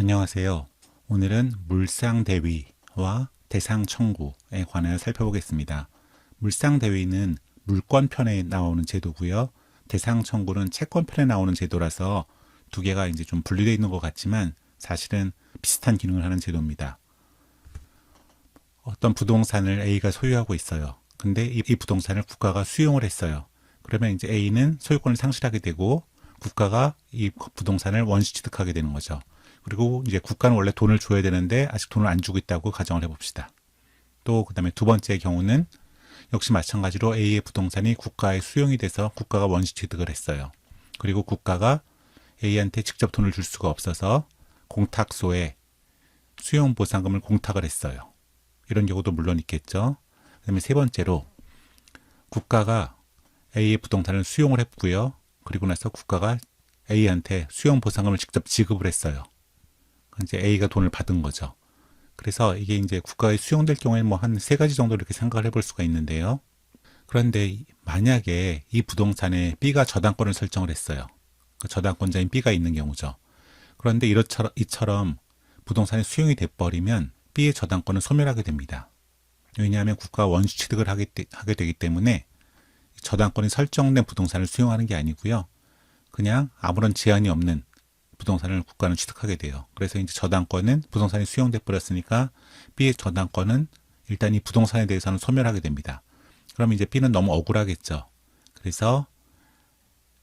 안녕하세요. 오늘은 물상대위와 대상청구에 관하여 살펴보겠습니다. 물상대위는 물권편에 나오는 제도고요. 대상청구는 채권편에 나오는 제도라서 두 개가 이제 좀 분리되어 있는 것 같지만 사실은 비슷한 기능을 하는 제도입니다. 어떤 부동산을 A가 소유하고 있어요. 근데 이, 이 부동산을 국가가 수용을 했어요. 그러면 이제 A는 소유권을 상실하게 되고 국가가 이 부동산을 원시 취득하게 되는 거죠. 그리고 이제 국가는 원래 돈을 줘야 되는데 아직 돈을 안 주고 있다고 가정을 해봅시다. 또 그다음에 두 번째 경우는 역시 마찬가지로 A의 부동산이 국가에 수용이 돼서 국가가 원시 취득을 했어요. 그리고 국가가 A한테 직접 돈을 줄 수가 없어서 공탁소에 수용 보상금을 공탁을 했어요. 이런 경우도 물론 있겠죠. 그다음에 세 번째로 국가가 A의 부동산을 수용을 했고요. 그리고 나서 국가가 A한테 수용 보상금을 직접 지급을 했어요. 이제 A가 돈을 받은 거죠. 그래서 이게 이제 국가에 수용될 경우에는 뭐한 세 가지 정도 이렇게 생각을 해볼 수가 있는데요. 그런데 만약에 이 부동산에 B가 저당권을 설정을 했어요. 그 저당권자인 B가 있는 경우죠. 그런데 이처럼, 이처럼 부동산이 수용이 돼버리면 B의 저당권은 소멸하게 됩니다. 왜냐하면 국가가 원시 취득을 하게, 하게 되기 때문에 저당권이 설정된 부동산을 수용하는 게 아니고요. 그냥 아무런 제한이 없는 부동산을 국가는 취득하게 돼요. 그래서 이제 저당권은 부동산이 수용돼 버렸으니까 B의 저당권은 일단 이 부동산에 대해서는 소멸하게 됩니다. 그럼 이제 B는 너무 억울하겠죠. 그래서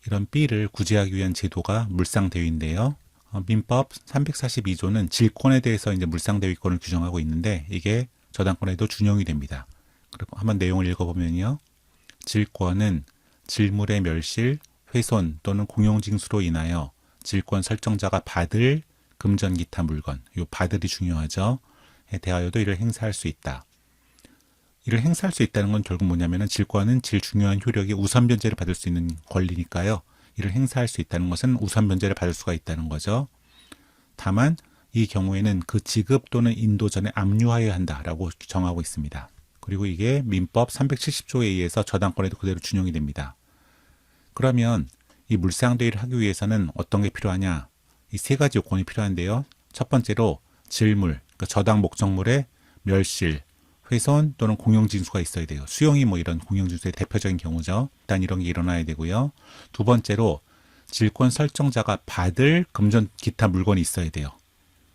이런 B를 구제하기 위한 제도가 물상대위인데요. 어, 민법 342조는 질권에 대해서 이제 물상대위권을 규정하고 있는데 이게 저당권에도 준용이 됩니다. 그리고 한번 내용을 읽어보면요. 질권은 질물의 멸실, 훼손 또는 공용징수로 인하여 질권 설정자가 받을 금전 기타 물건, 요 받을이 중요하죠. 에 대하여도 이를 행사할 수 있다. 이를 행사할 수 있다는 건 결국 뭐냐면은 질권은 제일 중요한 효력이 우선 변제를 받을 수 있는 권리니까요. 이를 행사할 수 있다는 것은 우선 변제를 받을 수가 있다는 거죠. 다만 이 경우에는 그 지급 또는 인도 전에 압류하여야 한다라고 정하고 있습니다. 그리고 이게 민법 370조에 의해서 저당권에도 그대로 준용이 됩니다. 그러면 이 물상대위를 하기 위해서는 어떤 게 필요하냐? 이 세 가지 요건이 필요한데요. 첫 번째로 질물, 그러니까 저당 목적물의 멸실, 훼손 또는 공용징수가 있어야 돼요. 수용이 뭐 이런 공용징수의 대표적인 경우죠. 일단 이런 게 일어나야 되고요. 두 번째로 질권 설정자가 받을 금전 기타 물건이 있어야 돼요.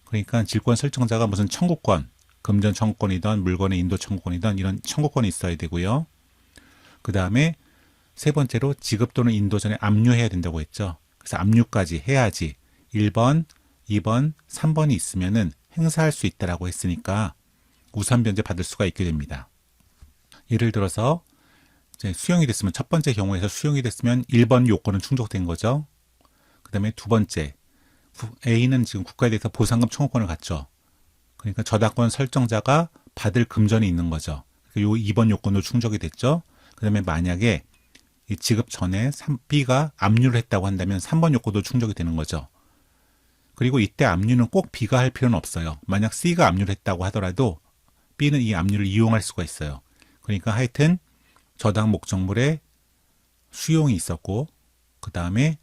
그러니까 질권 설정자가 무슨 청구권, 금전 청구권이든 물건의 인도 청구권이든 이런 청구권이 있어야 되고요. 그 다음에 세 번째로 지급 또는 인도 전에 압류해야 된다고 했죠. 그래서 압류까지 해야지 1번, 2번, 3번이 있으면은 행사할 수 있다라고 했으니까 우선 변제 받을 수가 있게 됩니다. 예를 들어서 수용이 됐으면 첫 번째 경우에서 수용이 됐으면 1번 요건은 충족된 거죠. 그 다음에 두 번째 A는 지금 국가에 대해서 보상금 청구권을 갖죠. 그러니까 저당권 설정자가 받을 금전이 있는 거죠. 요 2번 요건도 충족이 됐죠. 그 다음에 만약에 이 지급 전에 3B가 압류를 했다고 한다면 3번 요건도 충족이 되는 거죠. 그리고 이때 압류는 꼭 B가 할 필요는 없어요. 만약 C가 압류를 했다고 하더라도 B는 이 압류를 이용할 수가 있어요. 그러니까 하여튼 저당 목적물에 수용이 있었고 그 다음에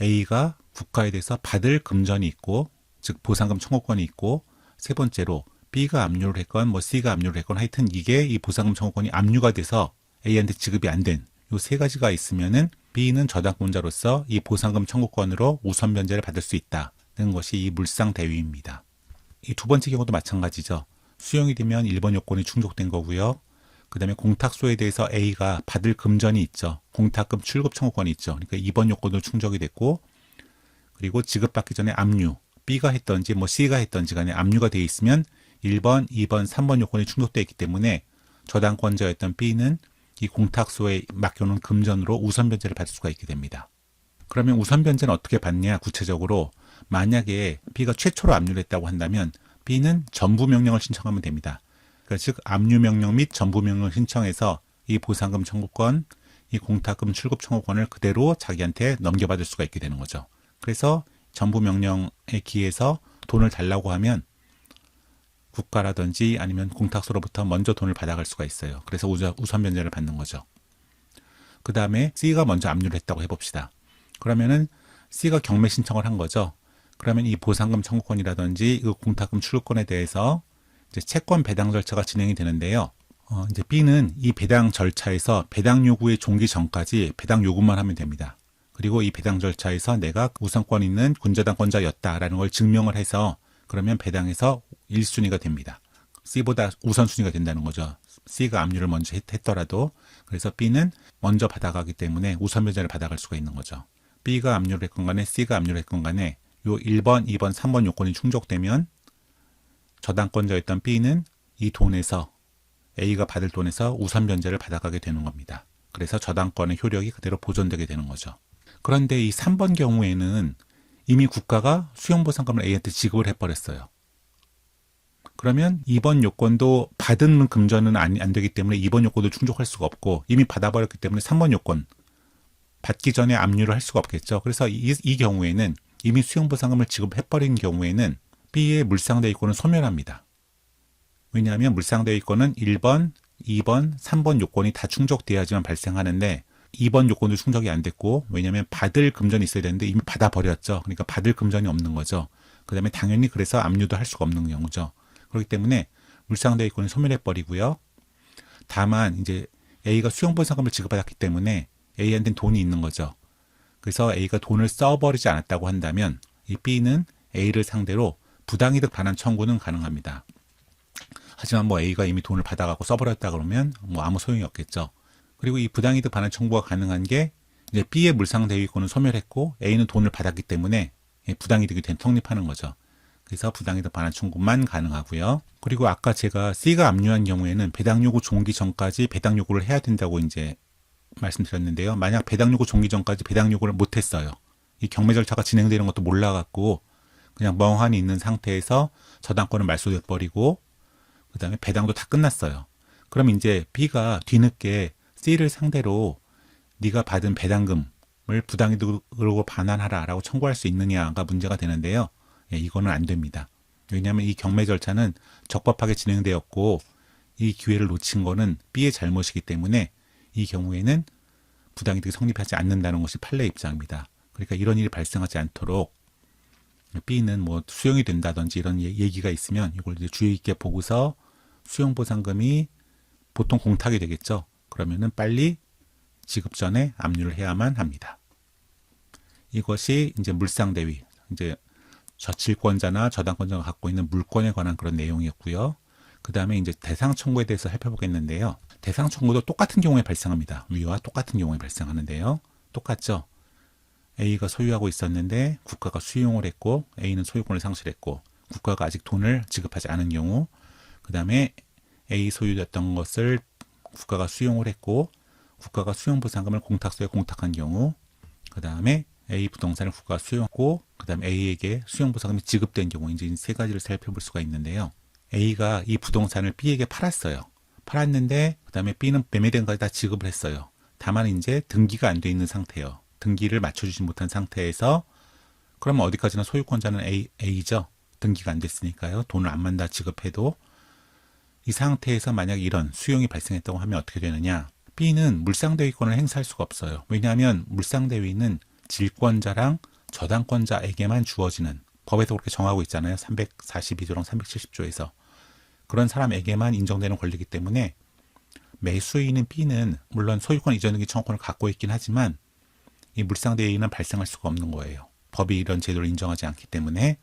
A가 국가에 대해서 받을 금전이 있고 즉 보상금 청구권이 있고 세 번째로 B가 압류를 했건 뭐 C가 압류를 했건 하여튼 이게 이 보상금 청구권이 압류가 돼서 A한테 지급이 안 된 요세 가지가 있으면은 B는 저당권자로서 이 보상금 청구권으로 우선 변제를 받을 수 있다는 것이 이 물상 대위입니다. 이 두 번째 경우도 마찬가지죠. 수용이 되면 1번 요건이 충족된 거고요. 그 다음에 공탁소에 대해서 A가 받을 금전이 있죠. 공탁금 출급 청구권이 있죠. 그러니까 2번 요건도 충족이 됐고 그리고 지급받기 전에 압류, B가 했던지 뭐 C가 했던지 간에 압류가 되어 있으면 1번, 2번, 3번 요건이 충족되어 있기 때문에 저당권자였던 B는 이 공탁소에 맡겨놓은 금전으로 우선 변제를 받을 수가 있게 됩니다. 그러면 우선 변제는 어떻게 받냐? 구체적으로 만약에 B가 최초로 압류를 했다고 한다면 B는 전부 명령을 신청하면 됩니다. 그러니까 즉 압류 명령 및 전부 명령을 신청해서 이 보상금 청구권, 이 공탁금 출급 청구권을 그대로 자기한테 넘겨받을 수가 있게 되는 거죠. 그래서 전부 명령에 기해서 돈을 달라고 하면 국가라든지 아니면 공탁소로부터 먼저 돈을 받아갈 수가 있어요. 그래서 우선 변제를 받는 거죠. 그 다음에 C가 먼저 압류를 했다고 해봅시다. 그러면은 C가 경매 신청을 한 거죠. 그러면 이 보상금 청구권이라든지 이 공탁금 출구권에 대해서 이제 채권 배당 절차가 진행이 되는데요. 어, 이제 B는 이 배당 절차에서 배당 요구의 종기 전까지 배당 요구만 하면 됩니다. 그리고 이 배당 절차에서 내가 우선권 있는 군자당권자였다라는 걸 증명을 해서 그러면 배당에서 1순위가 됩니다. C보다 우선순위가 된다는 거죠. C가 압류를 먼저 했, 했더라도 그래서 B는 먼저 받아가기 때문에 우선 변제를 받아갈 수가 있는 거죠. B가 압류를 했건 간에 C가 압류를 했건 간에 요 1번, 2번, 3번 요건이 충족되면 저당권자였던 B는 이 돈에서 A가 받을 돈에서 우선 변제를 받아가게 되는 겁니다. 그래서 저당권의 효력이 그대로 보존되게 되는 거죠. 그런데 이 3번 경우에는 이미 국가가 수용보상금을 A한테 지급을 해버렸어요. 그러면 2번 요건도 받은 금전은 안, 안 되기 때문에 2번 요건도 충족할 수가 없고 이미 받아버렸기 때문에 3번 요건 받기 전에 압류를 할 수가 없겠죠. 그래서 이, 이 경우에는 이미 수용보상금을 지급해버린 경우에는 B의 물상대위권은 소멸합니다. 왜냐하면 물상대위권은 1번, 2번, 3번 요건이 다 충족돼야지만 발생하는데 2번 요건도 충족이 안 됐고 왜냐하면 받을 금전이 있어야 되는데 이미 받아버렸죠. 그러니까 받을 금전이 없는 거죠. 그 다음에 당연히 그래서 압류도 할 수가 없는 경우죠. 그렇기 때문에 물상대위권을 소멸해버리고요. 다만 이제 A가 수용보상금을 지급받았기 때문에 A한테는 돈이 있는 거죠. 그래서 A가 돈을 써버리지 않았다고 한다면 이 B는 A를 상대로 부당이득 반환 청구는 가능합니다. 하지만 뭐 A가 이미 돈을 받아가고 써버렸다 그러면 뭐 아무 소용이 없겠죠. 그리고 이 부당이득 반환 청구가 가능한 게 이제 B의 물상대위권은 소멸했고 A는 돈을 받았기 때문에 부당이득이 된 성립하는 거죠. 그래서 부당이득 반환 청구만 가능하고요. 그리고 아까 제가 C가 압류한 경우에는 배당 요구 종기 전까지 배당 요구를 해야 된다고 이제 말씀드렸는데요. 만약 배당 요구 종기 전까지 배당 요구를 못 했어요. 이 경매 절차가 진행되는 것도 몰라 갖고 그냥 멍하니 있는 상태에서 저당권을 말소돼 버리고 그다음에 배당도 다 끝났어요. 그럼 이제 B가 뒤늦게 C를 상대로 네가 받은 배당금을 부당이득으로 반환하라라고 청구할 수 있느냐가 문제가 되는데요. 예, 이거는 안 됩니다. 왜냐하면 이 경매 절차는 적법하게 진행되었고 이 기회를 놓친 거는 B의 잘못이기 때문에 이 경우에는 부당이득이 성립하지 않는다는 것이 판례 입장입니다. 그러니까 이런 일이 발생하지 않도록 B는 뭐 수용이 된다든지 이런 얘- 얘기가 있으면 이걸 이제 주의 있게 보고서 수용 보상금이 보통 공탁이 되겠죠. 그러면은 빨리 지급 전에 압류를 해야만 합니다. 이것이 이제 물상대위, 이제 저질권자나 저당권자가 갖고 있는 물권에 관한 그런 내용이었고요. 그 다음에 이제 대상 청구에 대해서 살펴보겠는데요. 대상 청구도 똑같은 경우에 발생합니다. 위와 똑같은 경우에 발생하는데요. 똑같죠. A가 소유하고 있었는데 국가가 수용을 했고 A는 소유권을 상실했고 국가가 아직 돈을 지급하지 않은 경우 그 다음에 A 소유됐던 것을 국가가 수용을 했고 국가가 수용 보상금을 공탁소에 공탁한 경우 그 다음에 A 부동산을 국가가 수용하고 그 다음에 A에게 수용보상금이 지급된 경우 이제 이세 가지를 살펴볼 수가 있는데요. A가 이 부동산을 B에게 팔았어요. 팔았는데 그 다음에 B는 매매된 것까지 다 지급을 했어요. 다만 이제 등기가 안 돼 있는 상태예요. 등기를 맞춰주지 못한 상태에서 그러면 어디까지나 소유권자는 A, A죠. 등기가 안 됐으니까요. 돈을 안 만 다 지급해도 이 상태에서 만약 이런 수용이 발생했다고 하면 어떻게 되느냐? B는 물상대위권을 행사할 수가 없어요. 왜냐하면 물상대위는 질권자랑 저당권자에게만 주어지는 법에서 그렇게 정하고 있잖아요. 342조랑 370조에서 그런 사람에게만 인정되는 권리이기 때문에 매수인인 B는 물론 소유권 이전 등기 청구권을 갖고 있긴 하지만 이 물상대위는 발생할 수가 없는 거예요. 법이 이런 제도를 인정하지 않기 때문에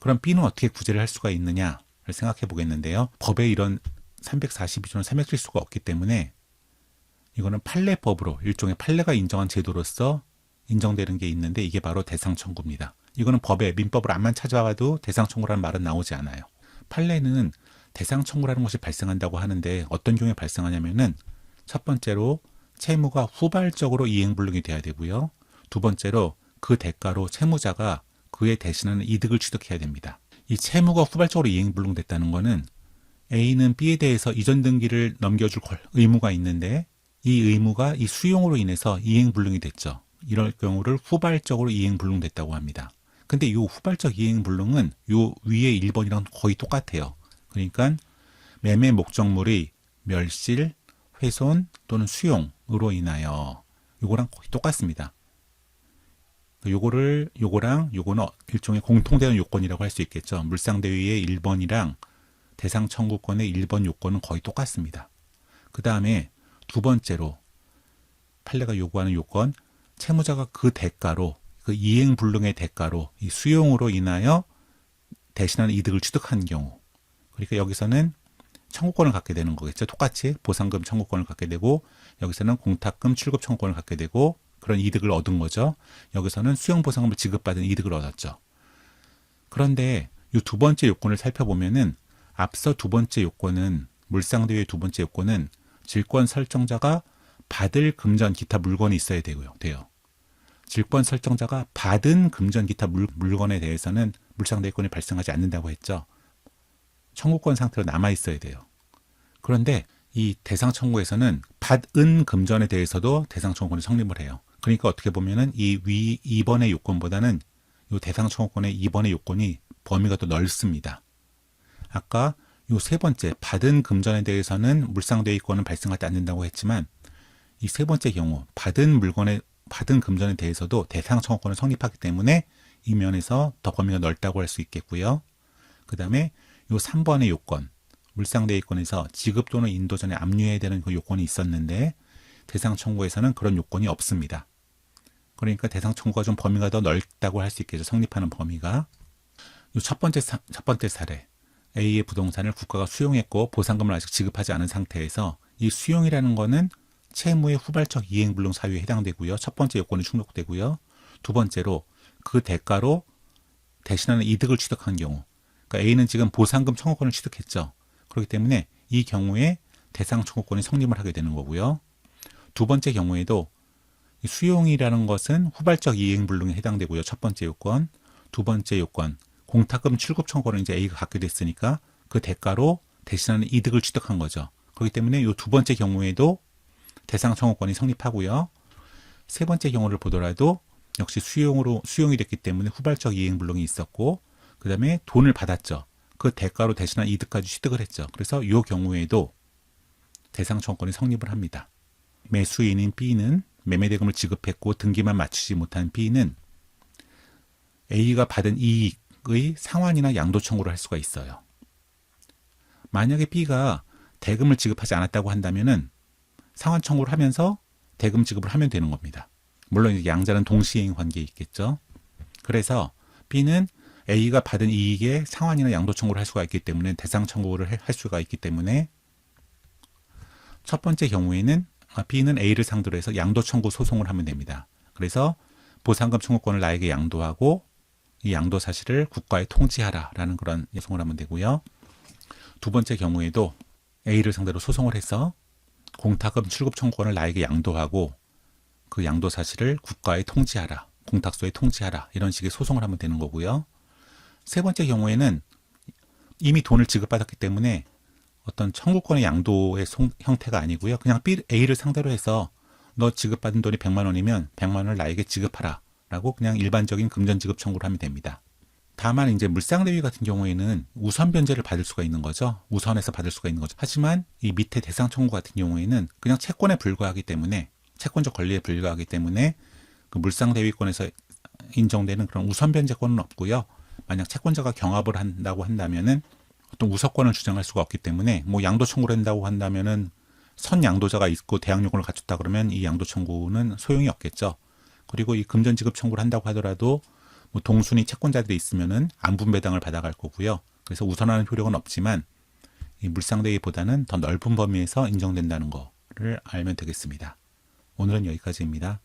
그럼 B는 어떻게 구제를 할 수가 있느냐를 생각해 보겠는데요. 법에 이런 342조는 370수가 없기 때문에 이거는 판례법으로 일종의 판례가 인정한 제도로서 인정되는 게 있는데 이게 바로 대상 청구입니다. 이거는 법에 민법을 안만 찾아와도 대상 청구라는 말은 나오지 않아요. 판례는 대상 청구라는 것이 발생한다고 하는데 어떤 경우에 발생하냐면은 첫 번째로 채무가 후발적으로 이행불능이 돼야 되고요. 두 번째로 그 대가로 채무자가 그에 대신하는 이득을 취득해야 됩니다. 이 채무가 후발적으로 이행불능됐다는 거는 A는 B에 대해서 이전 등기를 넘겨줄 권- 의무가 있는데 이 의무가 이 수용으로 인해서 이행불능이 됐죠. 이럴 경우를 후발적으로 이행불능됐다고 합니다. 근데 이 후발적 이행불능은 요 위에 1번이랑 거의 똑같아요. 그러니까 매매 목적물이 멸실, 훼손 또는 수용으로 인하여 이거랑 거의 똑같습니다. 요거를 요거랑 요거는 일종의 공통되는 요건이라고 할 수 있겠죠. 물상대위의 1번이랑 대상 청구권의 1번 요건은 거의 똑같습니다. 그 다음에 두 번째로 판례가 요구하는 요건 채무자가 그 대가로 그 이행 불능의 대가로 이 수용으로 인하여 대신하는 이득을 취득한 경우 그러니까 여기서는 청구권을 갖게 되는 거겠죠. 똑같이 보상금 청구권을 갖게 되고 여기서는 공탁금 출급 청구권을 갖게 되고 그런 이득을 얻은 거죠. 여기서는 수용 보상금을 지급받은 이득을 얻었죠. 그런데 이 두 번째 요건을 살펴보면은 앞서 두 번째 요건은 물상대의 두 번째 요건은 질권 설정자가 받을 금전 기타 물건이 있어야 되고요. 돼요. 질권 설정자가 받은 금전 기타 물, 물건에 대해서는 물상대권이 발생하지 않는다고 했죠. 청구권 상태로 남아 있어야 돼요. 그런데 이 대상 청구에서는 받은 금전에 대해서도 대상 청구권이 성립을 해요. 그러니까 어떻게 보면은 이 위 2번의 요건보다는 이 대상 청구권의 2번의 요건이 범위가 더 넓습니다. 아까 요 세 번째 받은 금전에 대해서는 물상대위권은 발생하지 않는다고 했지만 이 세 번째 경우 받은 물건에 받은 금전에 대해서도 대상 청구권을 성립하기 때문에 이 면에서 더 범위가 넓다고 할 수 있겠고요. 그 다음에 요 3번의 요건 물상대위권에서 지급 또는 인도 전에 압류해야 되는 그 요건이 있었는데 대상 청구에서는 그런 요건이 없습니다. 그러니까 대상 청구가 좀 범위가 더 넓다고 할 수 있겠죠. 성립하는 범위가. 요 첫 번째 사, 첫 번째 사례. A의 부동산을 국가가 수용했고 보상금을 아직 지급하지 않은 상태에서 이 수용이라는 거는 채무의 후발적 이행불능 사유에 해당되고요. 첫 번째 요건이 충족되고요. 두 번째로 그 대가로 대신하는 이득을 취득한 경우. 그러니까 A는 지금 보상금 청구권을 취득했죠. 그렇기 때문에 이 경우에 대상 청구권이 성립을 하게 되는 거고요. 두 번째 경우에도 이 수용이라는 것은 후발적 이행불능에 해당되고요. 첫 번째 요건. 두 번째 요건. 공탁금 출급 청구권을 이제 A가 갖게 됐으니까 그 대가로 대신하는 이득을 취득한 거죠. 그렇기 때문에 이 두 번째 경우에도 대상 청구권이 성립하고요. 세 번째 경우를 보더라도 역시 수용으로 수용이 됐기 때문에 후발적 이행 불능이 있었고 그다음에 돈을 받았죠. 그 대가로 대신한 이득까지 취득을 했죠. 그래서 이 경우에도 대상 청구권이 성립을 합니다. 매수인인 B는 매매 대금을 지급했고 등기만 맞추지 못한 B는 A가 받은 이익의 상환이나 양도 청구를 할 수가 있어요. 만약에 B가 대금을 지급하지 않았다고 한다면은 상환 청구를 하면서 대금 지급을 하면 되는 겁니다. 물론 양자는 동시행 관계에 있겠죠. 그래서 B는 A가 받은 이익에 상환이나 양도 청구를 할 수가 있기 때문에 대상 청구를 해- 할 수가 있기 때문에 첫 번째 경우에는 아, B는 A를 상대로 해서 양도 청구 소송을 하면 됩니다. 그래서 보상금 청구권을 나에게 양도하고 이 양도 사실을 국가에 통지하라라는 그런 소송을 하면 되고요. 두 번째 경우에도 A를 상대로 소송을 해서 공탁금 출급 청구권을 나에게 양도하고 그 양도 사실을 국가에 통지하라, 공탁소에 통지하라 이런 식의 소송을 하면 되는 거고요. 세 번째 경우에는 이미 돈을 지급받았기 때문에 어떤 청구권의 양도의 송- 형태가 아니고요. 그냥 B, A를 상대로 해서 너 지급받은 돈이 100만 원이면 100만 원을 나에게 지급하라 라고 그냥 일반적인 금전 지급 청구를 하면 됩니다. 다만 이제 물상대위 같은 경우에는 우선 변제를 받을 수가 있는 거죠. 우선해서 받을 수가 있는 거죠. 하지만 이 밑에 대상 청구 같은 경우에는 그냥 채권에 불과하기 때문에 채권적 권리에 불과하기 때문에 그 물상대위권에서 인정되는 그런 우선 변제권은 없고요. 만약 채권자가 경합을 한다고 한다면은 어떤 우선권을 주장할 수가 없기 때문에 뭐 양도 청구를 한다고 한다면은 선 양도자가 있고 대항 요건을 갖췄다 그러면 이 양도 청구는 소용이 없겠죠. 그리고 이 금전 지급 청구를 한다고 하더라도 뭐 동순위 채권자들이 있으면은 안분 배당을 받아갈 거고요. 그래서 우선하는 효력은 없지만 이 물상대위보다는 더 넓은 범위에서 인정된다는 거를 알면 되겠습니다. 오늘은 여기까지입니다.